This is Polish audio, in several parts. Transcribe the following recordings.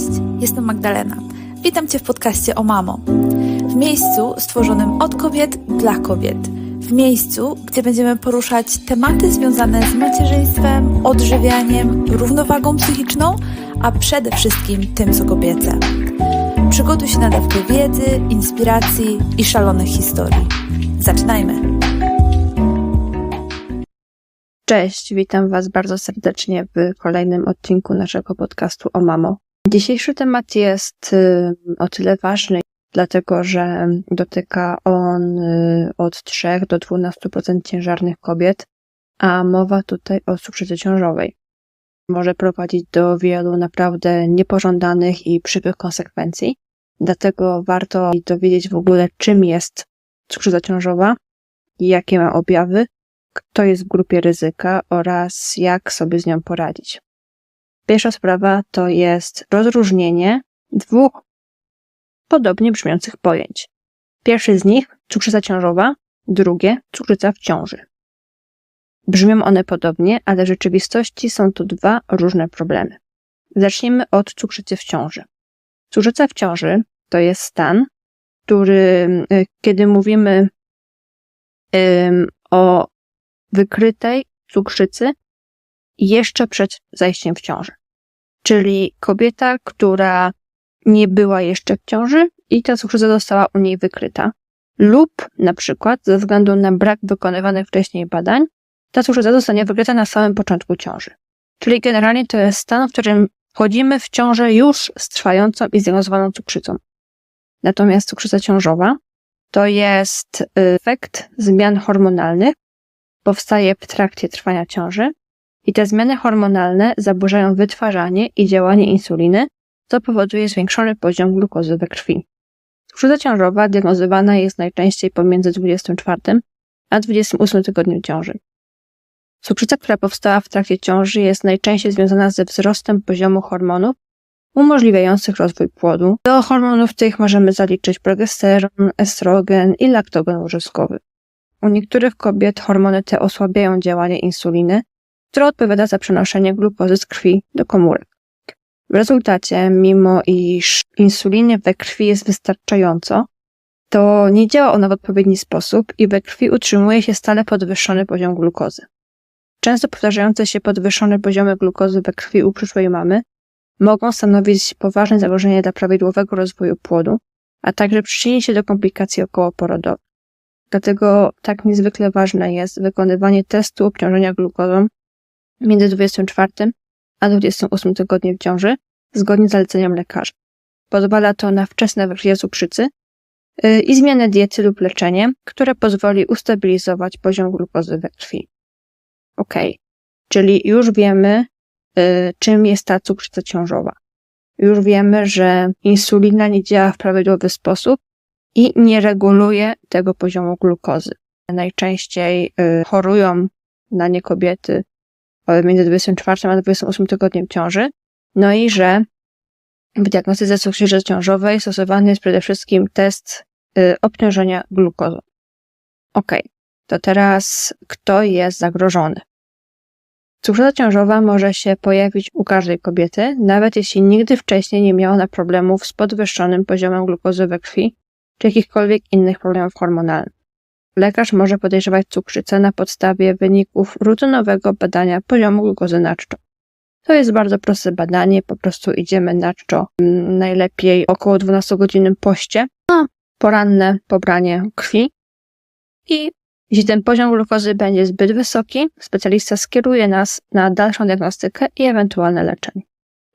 Cześć, jestem Magdalena. Witam Cię w podcaście o mamo. W miejscu stworzonym od kobiet dla kobiet. W miejscu, gdzie będziemy poruszać tematy związane z macierzyństwem, odżywianiem, równowagą psychiczną, a przede wszystkim tym, co kobiece. Przygotuj się na dawkę wiedzy, inspiracji i szalonych historii. Zaczynajmy! Cześć, witam Was bardzo serdecznie w kolejnym odcinku naszego podcastu o mamo. Dzisiejszy temat jest y, o tyle ważny, dlatego że dotyka on y, od 3 do 12% ciężarnych kobiet, a mowa tutaj o cukrzycy ciążowej. Może prowadzić do wielu naprawdę niepożądanych i przykrych konsekwencji, dlatego warto dowiedzieć w ogóle, czym jest cukrzyca ciążowa, jakie ma objawy, kto jest w grupie ryzyka oraz jak sobie z nią poradzić. Pierwsza sprawa to jest rozróżnienie dwóch podobnie brzmiących pojęć. Pierwszy z nich cukrzyca ciążowa, drugie cukrzyca w ciąży. Brzmią one podobnie, ale w rzeczywistości są to dwa różne problemy. Zacznijmy od cukrzycy w ciąży. Cukrzyca w ciąży to jest stan, który, y, kiedy mówimy ym, o wykrytej cukrzycy jeszcze przed zajściem w ciążę. Czyli kobieta, która nie była jeszcze w ciąży i ta cukrzyca została u niej wykryta. Lub na przykład ze względu na brak wykonywanych wcześniej badań, ta cukrzyca zostanie wykryta na samym początku ciąży. Czyli generalnie to jest stan, w którym wchodzimy w ciążę już z trwającą i zdiagnozowaną cukrzycą. Natomiast cukrzyca ciążowa to jest efekt zmian hormonalnych, powstaje w trakcie trwania ciąży i te zmiany hormonalne zaburzają wytwarzanie i działanie insuliny, co powoduje zwiększony poziom glukozy we krwi. Cukrzyca ciążowa diagnozowana jest najczęściej pomiędzy 24 a 28 tygodniem ciąży. Cukrzyca, która powstała w trakcie ciąży jest najczęściej związana ze wzrostem poziomu hormonów umożliwiających rozwój płodu. Do hormonów tych możemy zaliczyć progesteron, estrogen i laktogen łożyskowy. U niektórych kobiet hormony te osłabiają działanie insuliny, która odpowiada za przenoszenie glukozy z krwi do komórek. W rezultacie, mimo iż insuliny we krwi jest wystarczająco, to nie działa ona w odpowiedni sposób i we krwi utrzymuje się stale podwyższony poziom glukozy. Często powtarzające się podwyższone poziomy glukozy we krwi u przyszłej mamy mogą stanowić poważne zagrożenie dla prawidłowego rozwoju płodu, a także przyczynić się do komplikacji okołoporodowych. Dlatego tak niezwykle ważne jest wykonywanie testu obciążenia glukozą między 24 a 28 tygodniem ciąży, zgodnie z zaleceniem lekarza. Pozwala to na wczesne wykrycie cukrzycy y, i zmianę diety lub leczenie, które pozwoli ustabilizować poziom glukozy we krwi. Ok, czyli już wiemy, y, czym jest ta cukrzyca ciążowa. Już wiemy, że insulina nie działa w prawidłowy sposób i nie reguluje tego poziomu glukozy. Najczęściej y, chorują na nie kobiety między 24 a 28 tygodniem ciąży, no i że w diagnostyce cukrzycy ciążowej stosowany jest przede wszystkim test y, obciążenia glukozą. Ok, to teraz kto jest zagrożony? Cukrzyca ciążowa może się pojawić u każdej kobiety, nawet jeśli nigdy wcześniej nie miała ona problemów z podwyższonym poziomem glukozy we krwi czy jakichkolwiek innych problemów hormonalnych. Lekarz może podejrzewać cukrzycę na podstawie wyników rutynowego badania poziomu glukozy na czczo. To jest bardzo proste badanie, po prostu idziemy na czczo, mm, najlepiej około 12-godzinnym poście, a poranne pobranie krwi i jeśli ten poziom glukozy będzie zbyt wysoki, specjalista skieruje nas na dalszą diagnostykę i ewentualne leczenie.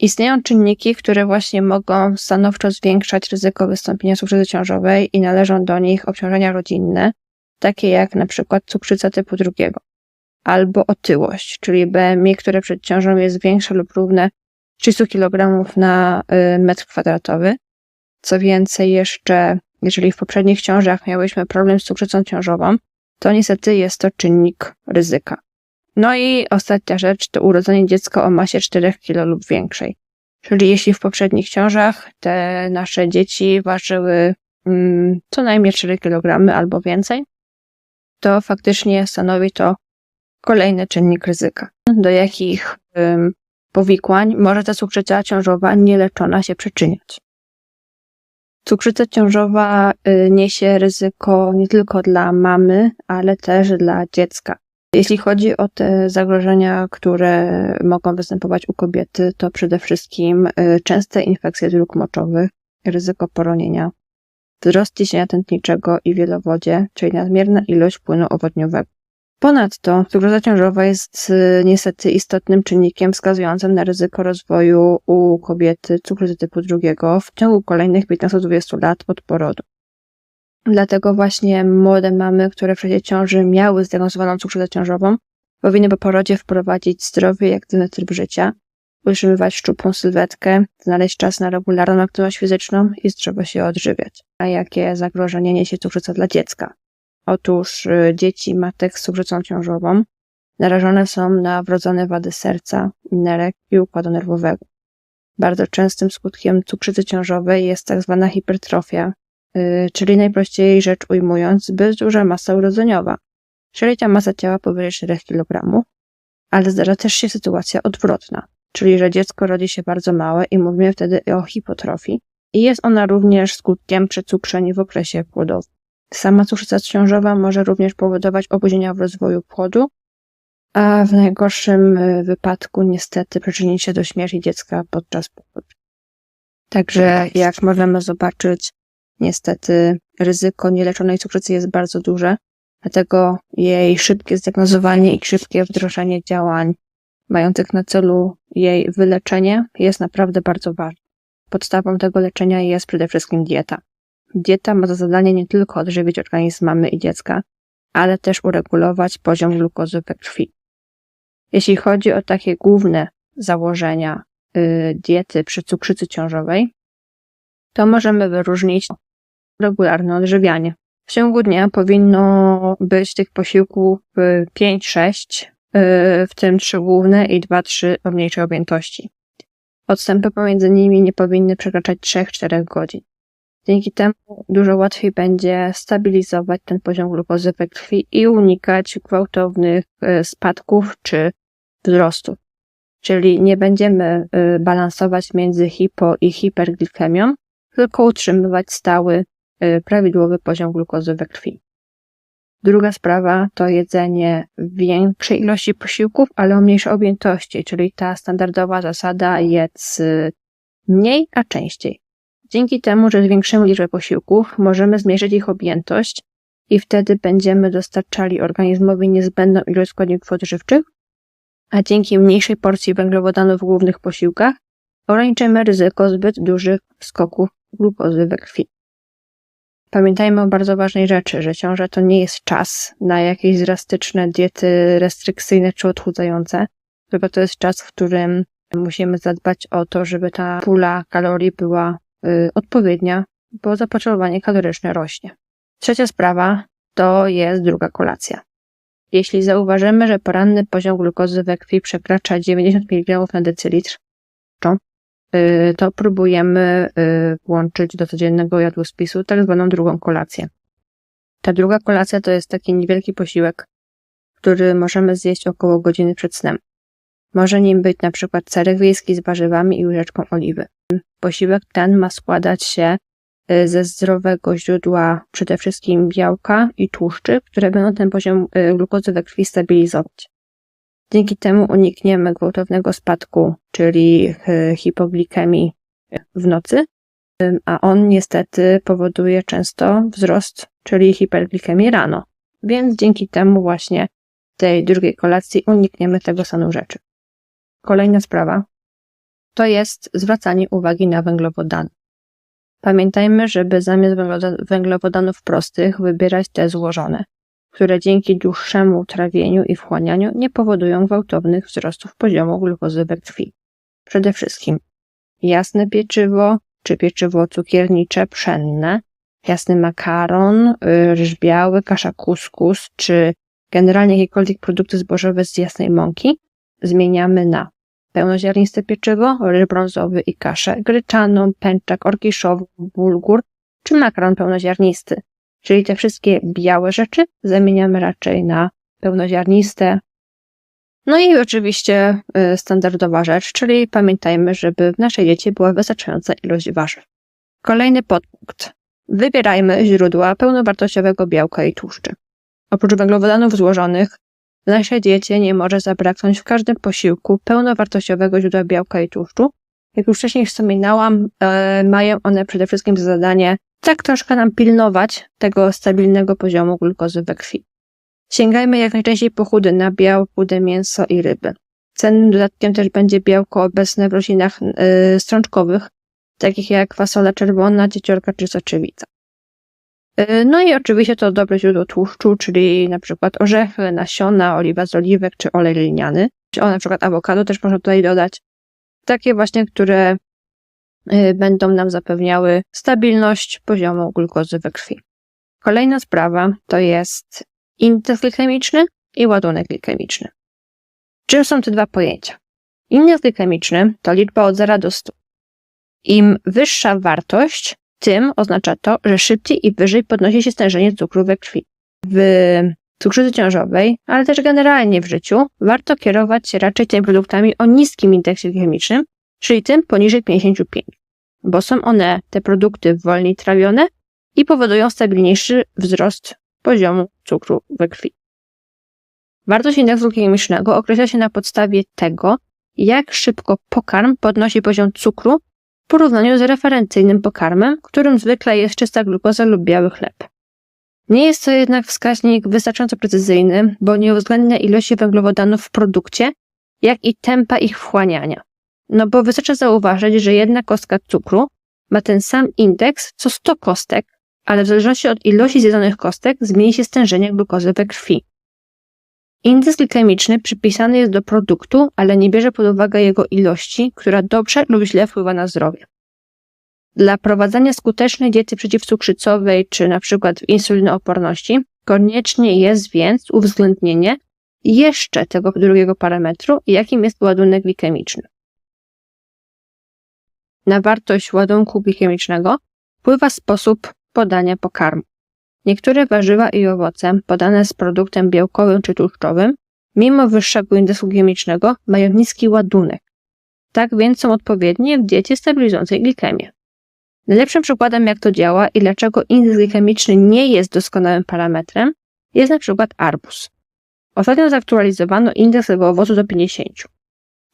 Istnieją czynniki, które właśnie mogą stanowczo zwiększać ryzyko wystąpienia cukrzycy ciążowej i należą do nich obciążenia rodzinne, takie jak na przykład cukrzyca typu drugiego, albo otyłość, czyli BMI, które przed ciążą jest większe lub równe 300 kg na y, metr kwadratowy. Co więcej, jeszcze jeżeli w poprzednich ciążach miałyśmy problem z cukrzycą ciążową, to niestety jest to czynnik ryzyka. No i ostatnia rzecz to urodzenie dziecka o masie 4 kg lub większej. Czyli jeśli w poprzednich ciążach te nasze dzieci ważyły mm, co najmniej 4 kg albo więcej, to faktycznie stanowi to kolejny czynnik ryzyka. Do jakich um, powikłań może ta cukrzyca ciążowa nieleczona się przyczyniać. Cukrzyca ciążowa y, niesie ryzyko nie tylko dla mamy, ale też dla dziecka. Jeśli chodzi o te zagrożenia, które mogą występować u kobiety, to przede wszystkim y, częste infekcje dróg moczowych, ryzyko poronienia, wzrost ciśnienia tętniczego i wielowodzie, czyli nadmierna ilość płynu owodniowego. Ponadto cukrzyca ciążowa jest y, niestety istotnym czynnikiem wskazującym na ryzyko rozwoju u kobiety cukrzycy typu drugiego w ciągu kolejnych 15-20 lat od porodu. Dlatego właśnie młode mamy, które w czasie ciąży miały zdiagnozowaną cukrzycę ciążową, powinny po porodzie wprowadzić zdrowy i aktywny tryb życia, utrzymywać szczupłą sylwetkę, znaleźć czas na regularną aktywność fizyczną i zdrowo się odżywiać. A jakie zagrożenie niesie cukrzyca dla dziecka? Otóż y, dzieci matek z cukrzycą ciążową narażone są na wrodzone wady serca, nerek i układu nerwowego. Bardzo częstym skutkiem cukrzycy ciążowej jest tak zwana hipertrofia, y, czyli najprościej rzecz ujmując, zbyt duża masa urodzeniowa, ta masa ciała powyżej 4 kg. Ale zdarza też się sytuacja odwrotna, czyli że dziecko rodzi się bardzo małe i mówimy wtedy o hipotrofii i jest ona również skutkiem przecukrzeń w okresie płodowym. Sama cukrzyca ciążowa może również powodować opóźnienia w rozwoju płodu, a w najgorszym y, wypadku niestety przyczyni się do śmierci dziecka podczas porodu. Także jak możemy zobaczyć, niestety ryzyko nieleczonej cukrzycy jest bardzo duże, dlatego jej szybkie zdiagnozowanie i szybkie wdrożenie działań mających na celu jej wyleczenie jest naprawdę bardzo ważne. Podstawą tego leczenia jest przede wszystkim dieta. Dieta ma za zadanie nie tylko odżywić organizm mamy i dziecka, ale też uregulować poziom glukozy we krwi. Jeśli chodzi o takie główne założenia y, diety przy cukrzycy ciążowej, to możemy wyróżnić regularne odżywianie. W ciągu dnia powinno być tych posiłków 5-6, y, w tym 3 główne i 2-3 o mniejszej objętości. Odstępy pomiędzy nimi nie powinny przekraczać 3-4 godzin. Dzięki temu dużo łatwiej będzie stabilizować ten poziom glukozy we krwi i unikać gwałtownych e, spadków czy wzrostów. Czyli nie będziemy e, balansować między hipo i hiperglikemią, tylko utrzymywać stały, prawidłowy poziom glukozy we krwi. Druga sprawa to jedzenie większej ilości posiłków, ale o mniejszej objętości, czyli ta standardowa zasada jedz mniej, a częściej. Dzięki temu, że zwiększymy liczbę posiłków, możemy zmniejszyć ich objętość i wtedy będziemy dostarczali organizmowi niezbędną ilość składników odżywczych, a dzięki mniejszej porcji węglowodanów w głównych posiłkach ograniczymy ryzyko zbyt dużych skoków glukozy we krwi. Pamiętajmy o bardzo ważnej rzeczy, że ciąża to nie jest czas na jakieś drastyczne diety restrykcyjne czy odchudzające, tylko to jest czas, w którym musimy zadbać o to, żeby ta pula kalorii była Y, odpowiednia, bo zapotrzebowanie kaloryczne rośnie. Trzecia sprawa to jest druga kolacja. Jeśli zauważymy, że poranny poziom glukozy we krwi przekracza 90 mg na decylitr, to próbujemy y, włączyć do codziennego jadłospisu tak zwaną drugą kolację. Ta druga kolacja to jest taki niewielki posiłek, który możemy zjeść około godziny przed snem. Może nim być na przykład serek wiejski z warzywami i łyżeczką oliwy. Posiłek ten ma składać się y, ze zdrowego źródła przede wszystkim białka i tłuszczy, które będą ten poziom y, glukozy we krwi stabilizować. Dzięki temu unikniemy gwałtownego spadku, czyli y, hipoglikemii w nocy, a on niestety powoduje często wzrost, czyli hiperglikemię rano. Więc dzięki temu właśnie tej drugiej kolacji unikniemy tego stanu rzeczy. Kolejna sprawa to jest zwracanie uwagi na węglowodany. Pamiętajmy, żeby zamiast węglowodanów prostych wybierać te złożone, które dzięki dłuższemu trawieniu i wchłanianiu nie powodują gwałtownych wzrostów poziomu glukozy we krwi. Przede wszystkim jasne pieczywo czy pieczywo cukiernicze pszenne, jasny makaron, y, ryż biały, kasza kuskus czy generalnie jakiekolwiek produkty zbożowe z jasnej mąki zmieniamy na pełnoziarniste pieczywo, ryż brązowy i kaszę gryczaną, pęczak orkiszowy, bulgur czy makaron pełnoziarnisty. Czyli te wszystkie białe rzeczy zamieniamy raczej na pełnoziarniste, No i oczywiście y, standardowa rzecz, czyli pamiętajmy, żeby w naszej diecie była wystarczająca ilość warzyw. Kolejny podpunkt. Wybierajmy źródła pełnowartościowego białka i tłuszczy. Oprócz węglowodanów złożonych, w naszej diecie nie może zabraknąć w każdym posiłku pełnowartościowego źródła białka i tłuszczu. Jak już wcześniej wspominałam, e, mają one przede wszystkim za zadanie tak troszkę nam pilnować tego stabilnego poziomu glukozy we krwi. Sięgajmy jak najczęściej po chudy nabiał, chude mięso i ryby. Cennym dodatkiem też będzie białko obecne w roślinach yy, strączkowych, takich jak fasola czerwona, dzieciorka czy soczewica. Yy, no i oczywiście to dobre źródło tłuszczu, czyli na przykład orzechy, nasiona, oliwa z oliwek czy olej liniany. Czy o, na przykład awokado też można tutaj dodać. Takie właśnie, które yy, będą nam zapewniały stabilność poziomu glukozy we krwi. Kolejna sprawa to jest indeks glikemiczny i ładunek glikemiczny. Czym są te dwa pojęcia? Indeks glikemiczny to liczba od 0 do 100. Im wyższa wartość, tym oznacza to, że szybciej i wyżej podnosi się stężenie cukru we krwi. W cukrzycy ciążowej, ale też generalnie w życiu, warto kierować się raczej tymi produktami o niskim indeksie glikemicznym, czyli tym poniżej 55, bo są one, te produkty, wolniej trawione i powodują stabilniejszy wzrost poziomu cukru we krwi. Wartość indeksu glikemicznego określa się na podstawie tego, jak szybko pokarm podnosi poziom cukru w porównaniu z referencyjnym pokarmem, którym zwykle jest czysta glukoza lub biały chleb. Nie jest to jednak wskaźnik wystarczająco precyzyjny, bo nie uwzględnia ilości węglowodanów w produkcie, jak i tempa ich wchłaniania. No bo wystarczy zauważyć, że jedna kostka cukru ma ten sam indeks co 100 kostek, ale w zależności od ilości zjedzonych kostek zmieni się stężenie glukozy we krwi. Indeks glikemiczny przypisany jest do produktu, ale nie bierze pod uwagę jego ilości, która dobrze lub źle wpływa na zdrowie. Dla prowadzenia skutecznej diety przeciwcukrzycowej czy np. insulinooporności koniecznie jest więc uwzględnienie jeszcze tego drugiego parametru, jakim jest ładunek glikemiczny. Na wartość ładunku glikemicznego wpływa sposób podania pokarmu. Niektóre warzywa i owoce podane z produktem białkowym czy tłuszczowym, mimo wyższego indeksu chemicznego, mają niski ładunek. Tak więc są odpowiednie w diecie stabilizującej glikemię. Najlepszym przykładem, jak to działa i dlaczego indeks glikemiczny nie jest doskonałym parametrem, jest na przykład arbuz. Ostatnio zaktualizowano indeks tego owocu do 50.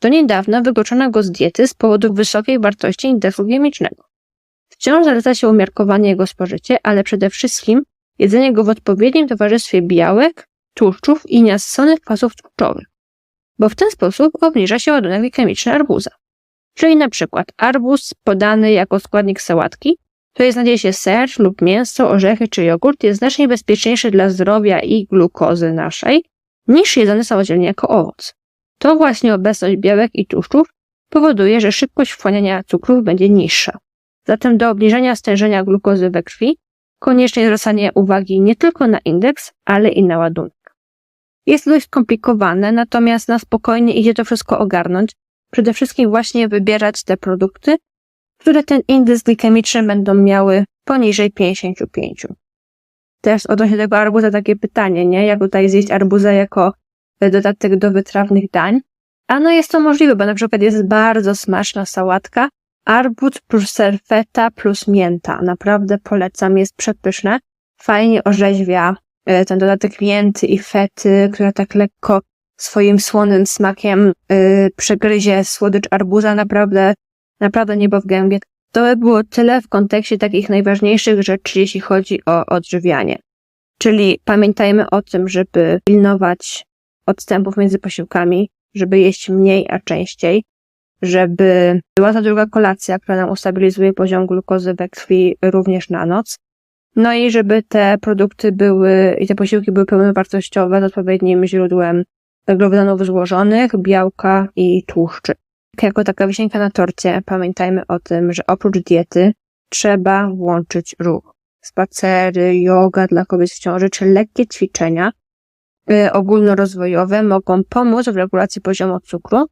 Do niedawna wykluczono go z diety z powodu wysokiej wartości indeksu chemicznego. Wciąż zaleca się umiarkowanie jego spożycie, ale przede wszystkim jedzenie go w odpowiednim towarzystwie białek, tłuszczów i nienasyconych kwasów tłuszczowych, bo w ten sposób obniża się ładunek glikemiczny arbuza. Czyli na przykład arbuz podany jako składnik sałatki, to jest znajdzie się ser lub mięso, orzechy czy jogurt, jest znacznie bezpieczniejszy dla zdrowia i glukozy naszej, niż jedzony samodzielnie jako owoc. To właśnie obecność białek i tłuszczów powoduje, że szybkość wchłaniania cukrów będzie niższa. Zatem do obniżenia stężenia glukozy we krwi konieczne jest zwracanie uwagi nie tylko na indeks, ale i na ładunek. Jest to dość skomplikowane, natomiast na spokojnie idzie to wszystko ogarnąć. Przede wszystkim właśnie wybierać te produkty, które ten indeks glikemiczny będą miały poniżej 55. Też odnośnie tego arbuza takie pytanie, nie? Jak tutaj zjeść arbuza jako dodatek do wytrawnych dań? A no jest to możliwe, bo na przykład jest bardzo smaczna sałatka, arbuz plus serfeta plus mięta. Naprawdę polecam, jest przepyszne. Fajnie orzeźwia e, ten dodatek mięty i fety, która tak lekko swoim słonym smakiem yy, przegryzie słodycz arbuza. Naprawdę, naprawdę niebo w gębie. To by było tyle w kontekście takich najważniejszych rzeczy, jeśli chodzi o odżywianie. Czyli pamiętajmy o tym, żeby pilnować odstępów między posiłkami, żeby jeść mniej, a częściej, żeby była ta druga kolacja, która nam ustabilizuje poziom glukozy we krwi również na noc. No i żeby te produkty były i te posiłki były pełnowartościowe z odpowiednim źródłem węglowodanów złożonych, białka i tłuszczy. Jako taka wisienka na torcie pamiętajmy o tym, że oprócz diety trzeba włączyć ruch. Spacery, yoga dla kobiet w ciąży czy lekkie ćwiczenia y, ogólnorozwojowe mogą pomóc w regulacji poziomu cukru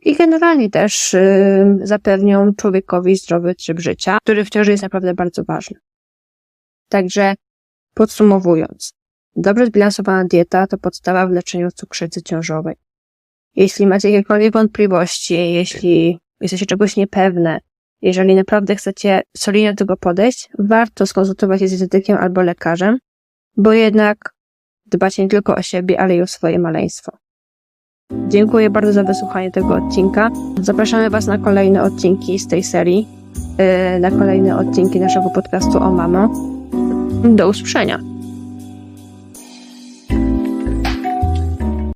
i generalnie też y, zapewnią człowiekowi zdrowy tryb życia, który w ciąży jest naprawdę bardzo ważny. Także podsumowując, dobrze zbilansowana dieta to podstawa w leczeniu cukrzycy ciążowej. Jeśli macie jakiekolwiek wątpliwości, jeśli jesteście czegoś niepewne, jeżeli naprawdę chcecie solidnie do tego podejść, warto skonsultować się z dietetykiem albo lekarzem, bo jednak dbacie nie tylko o siebie, ale i o swoje maleństwo. Dziękuję bardzo za wysłuchanie tego odcinka. Zapraszamy Was na kolejne odcinki z tej serii, yy, na kolejne odcinki naszego podcastu o mamo. Do usłyszenia.